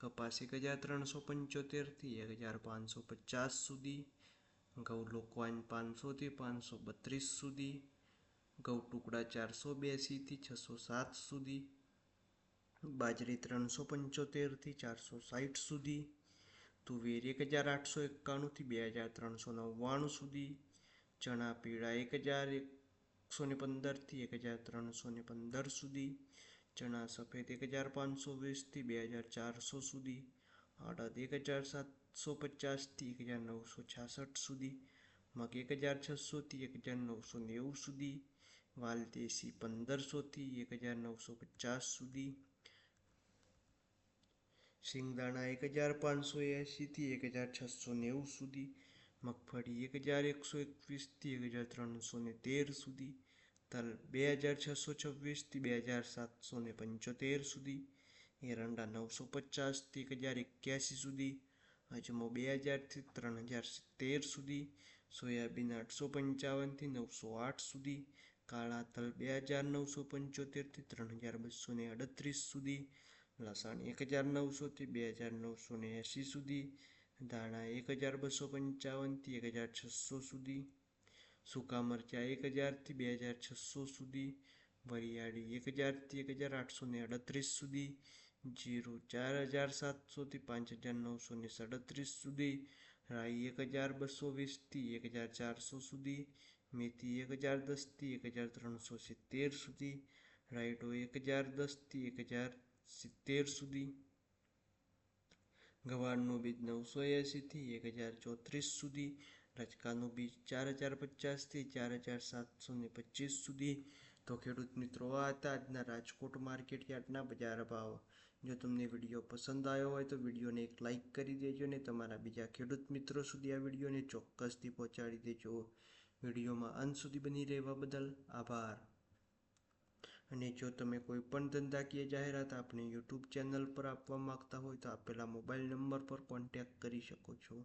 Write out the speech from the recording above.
કપાસ એક હજાર ત્રણસો પંચોતેરથી એક હજાર પાંચસો પચાસ સુધી ઘઉં લોકવાન પાંચસોથી પાંચસો બત્રીસ સુધી ઘઉં ટુકડા ચારસો બ્યાસીથી છસો સાત સુધી, બાજરી ત્રણસો પંચોતેરથી ચારસો સાઠ સુધી, તુવેર એક હજાર આઠસો એકાણુંથી બે હજાર ત્રણસો નવ્વાણું સુધી, ચણા પીળા એક હજાર એકસો ને પંદરથી એક હજાર ત્રણસો ને પંદર સુધી ચણા સફેદ એક હજાર પાંચસો વીસથી બે હજાર ચારસો સુધી અડદ એક હજાર સાતસો પચાસથી એક હજાર નવસો છાસઠ સુધી મગ એક હજાર છસોથી એક હજાર નવસો નેવું સુધી વાલદેશી પંદરસોથી એક હજાર નવસો પચાસ સુધી સિંગદાણા એક હજાર પાંચસો એંશીથી એક હજાર છસો નેવું સુધી મગફળી એક હજાર એકસો એકવીસથી એક હજાર ત્રણસો ને તેર સુધી તલ બે હજાર છસો છવ્વીસથી બે હજાર સાતસો ને પંચોતેર સુધી એરંડા નવસો પચાસથી એક હજાર એક્યાસી સુધી, અજમો બે હજારથી ત્રણ હજાર સિત્તેર સુધી, સોયાબીન આઠસો પંચાવનથી નવસો આઠ સુધી, કાળા તલ બે હજાર નવસો પંચોતેરથી ત્રણ હજાર બસો ને અડત્રીસ સુધી, લસણ એક હજાર નવસોથી બે હજાર નવસો ને એંસી સુધી, ધાણા એક હજાર બસો પંચાવનથી એક હજાર છસો સુધી સૂકા મરચાં એક હજારથી બે હજાર છસો સુધી, વરિયાળી એક હજારથી એક હજાર આઠસો ને અડત્રીસ સુધી, જીરું ચાર હજાર સાતસોથી પાંચ હજાર નવસો ને સાડત્રીસ સુધી, રાઈ એક હજાર બસો વીસથી એક હજાર ચારસો સુધી, મેથી એક હજાર દસથી એક હજાર ત્રણસો સિત્તેર સુધી રાઈડો એક હજાર દસથી એક હજાર સિત્તેર સુધી, ગવારનું બીજ નવસો એંશીથી એક હજાર ચોત્રીસ સુધી રચકાનું બીજ ચાર હજાર પચાસથી ચાર હજાર સાતસો ને પચીસ સુધી. તો ખેડૂત મિત્રો, આ હતા આજના રાજકોટ માર્કેટ યાર્ડના બજાર ભાવ. જો તમને વીડિયો પસંદ આવ્યો હોય તો વિડીયોને એક લાઇક કરી દેજો ને તમારા બીજા ખેડૂત મિત્રો સુધી આ વિડીયોને ચોક્કસથી પહોંચાડી દેજો. વિડીયોમાં અંત સુધી બની રહેવા બદલ આભાર. અને જો તમે કોઈ પણ ધંધાકીય જાહેરાત આપણી યુટ્યુબ ચેનલ પર આપવા માંગતા હોય તો આપેલા મોબાઈલ નંબર પર કોન્ટેક્ટ કરી શકો છો.